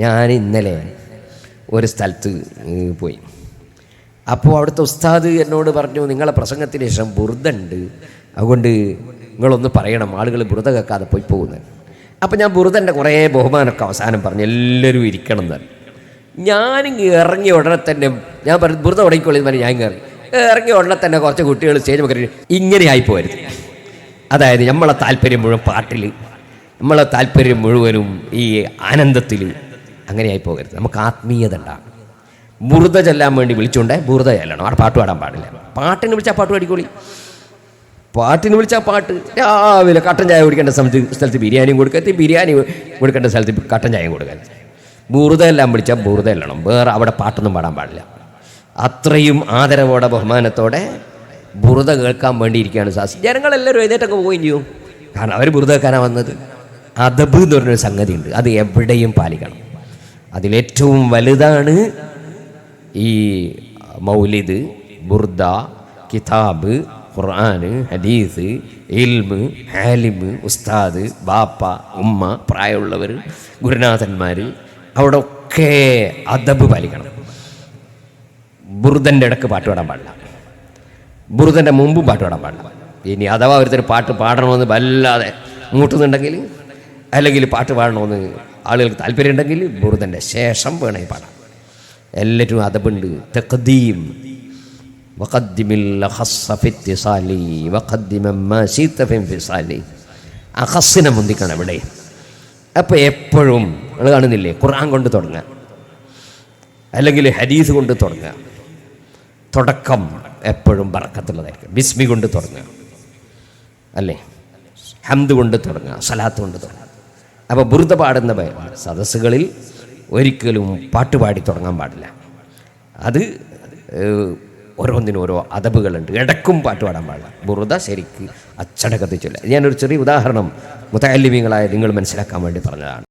ഞാൻ ഇന്നലെ ഒരു സ്ഥലത്ത് പോയി. അപ്പോൾ അവിടുത്തെ ഉസ്താദ് എന്നോട് പറഞ്ഞു നിങ്ങളെ പ്രസംഗത്തിന് ശേഷം ബുറുദുണ്ട് അതുകൊണ്ട് നിങ്ങളൊന്ന് പറയണം ആളുകൾ ബുറുത കേൾക്കാതെ പോയി പോകുന്നത്. അപ്പോൾ ഞാൻ ബുറുദന്റെ കുറേ ബഹുമാനമൊക്കെ അവസാനം പറഞ്ഞു എല്ലാവരും ഇരിക്കണം എന്ന്. ഞാനിങ്ങ് ഇറങ്ങിയ ഉടനെ തന്നെ ഞാൻ പറഞ്ഞു ബുറുത എന്ന് പറഞ്ഞ് ഞാൻ കയറി ഇറങ്ങിയ ഉടനെ തന്നെ കുറച്ച് കുട്ടികൾ സ്റ്റേജ് മുഖരി ഇങ്ങനെ ആയി പോരുത്. അതായത് നമ്മളെ താല്പര്യം മുഴുവൻ പാട്ടിൽ നമ്മളെ താല്പര്യം മുഴുവനും ഈ ആനന്ദത്തിൽ അങ്ങനെയായി പോകരുത്. നമുക്ക് ആത്മീയത ഉണ്ടാകും ബുറുത ചെല്ലാൻ വേണ്ടി വിളിച്ചുകൊണ്ടേ ബുറുത ചെല്ലണം. അവിടെ പാട്ട് പാടാൻ പാടില്ല. പാട്ടിന് വിളിച്ചാൽ പാട്ട് പാടിക്കോളി. പാട്ടിന് വിളിച്ചാൽ പാട്ട്. രാവിലെ കട്ടൻ ചായ കുടിക്കേണ്ട സ്ഥലത്ത് സ്ഥലത്ത് ബിരിയാണിയും കൊടുക്കത്തി ബിരിയാണി കൊടുക്കേണ്ട സ്ഥലത്ത് കട്ടൻ ചായയും കൊടുക്കാൻ ബുറുത എല്ലാം വിളിച്ചാൽ ബുറുത എല്ലണം വേറെ അവിടെ പാട്ടൊന്നും പാടാൻ പാടില്ല. അത്രയും ആദരവോടെ ബഹുമാനത്തോടെ ബുറുത കേൾക്കാൻ വേണ്ടിയിരിക്കുകയാണ് സാസ്. ജനങ്ങളെല്ലാവരും എഴുന്നേറ്റൊക്കെ പോവുകയും ചെയ്യും. കാരണം അവർ ബുറുത കേൾക്കാനാണ് വന്നത്. അതബ് എന്ന് പറഞ്ഞൊരു സംഗതിയുണ്ട്. അത് എവിടെയും പാലിക്കണം. അതിലേറ്റവും വലുതാണ് ഈ മൗലിദ് ബുർദ കിതാബ് ഖുർആന് ഹദീസ് ഇൽമ് ഹാലിമ് ഉസ്താദ് ബാപ്പ ഉമ്മ പ്രായമുള്ളവർ ഗുരുനാഥന്മാർ അവിടെ ഒക്കെ അദബ് പാലിക്കണം. ബുർദന്റെ ഇടയ്ക്ക് പാട്ട് പാടാൻ പാടില്ല. ബുർദന്റെ മുമ്പും പാട്ട് പാടാൻ പാടില്ല. ഇനി അഥവാ ഒരുത്തർ പാട്ട് പാടണമെന്ന് വല്ലാതെ മൂട്ടുന്നുണ്ടെങ്കിൽ അല്ലെങ്കിൽ പാട്ട് പാടണമെന്ന് ആളുകൾക്ക് താല്പര്യമുണ്ടെങ്കിൽ ബുറുദന്റെ ശേഷം വേണമെങ്കിൽ പാടാം എല്ലാറ്റും അതപുണ്ട് തെക്കദീം ഇൻഫിസാലി. മുന്തിക്കണം ഇവിടെ. അപ്പോൾ എപ്പോഴും നിങ്ങൾ കാണുന്നില്ലേ? ഖുർആൻ കൊണ്ട് തുടങ്ങുക. അല്ലെങ്കിൽ ഹരീസ് കൊണ്ട് തുടങ്ങുക. തുടക്കം എപ്പോഴും ബറക്കത്തുള്ളതായിരിക്കും. ബിസ്മി കൊണ്ട് തുടങ്ങുക. അല്ലേ? ഹംദ് കൊണ്ട് തുടങ്ങുക. സലാത്ത് കൊണ്ട് തുടങ്ങുക. അപ്പോൾ ബുറുത പാടുന്ന പ- സദസ്സുകളിൽ ഒരിക്കലും പാട്ട് പാടി തുടങ്ങാൻ പാടില്ല. അത് ഓരോന്നിനും ഓരോ അതബുകളുണ്ട് ഇടക്കും പാട്ട് പാടാൻ പാടില്ല. ബുറുത ശരിക്ക് അച്ചടക്കത്തിൽ ചൊല്ലുക ഞാനൊരു ചെറിയ ഉദാഹരണം മുത്തല്ലിമീങ്ങളായ നിങ്ങൾ മനസ്സിലാക്കാൻ വേണ്ടി പറഞ്ഞതാണ്.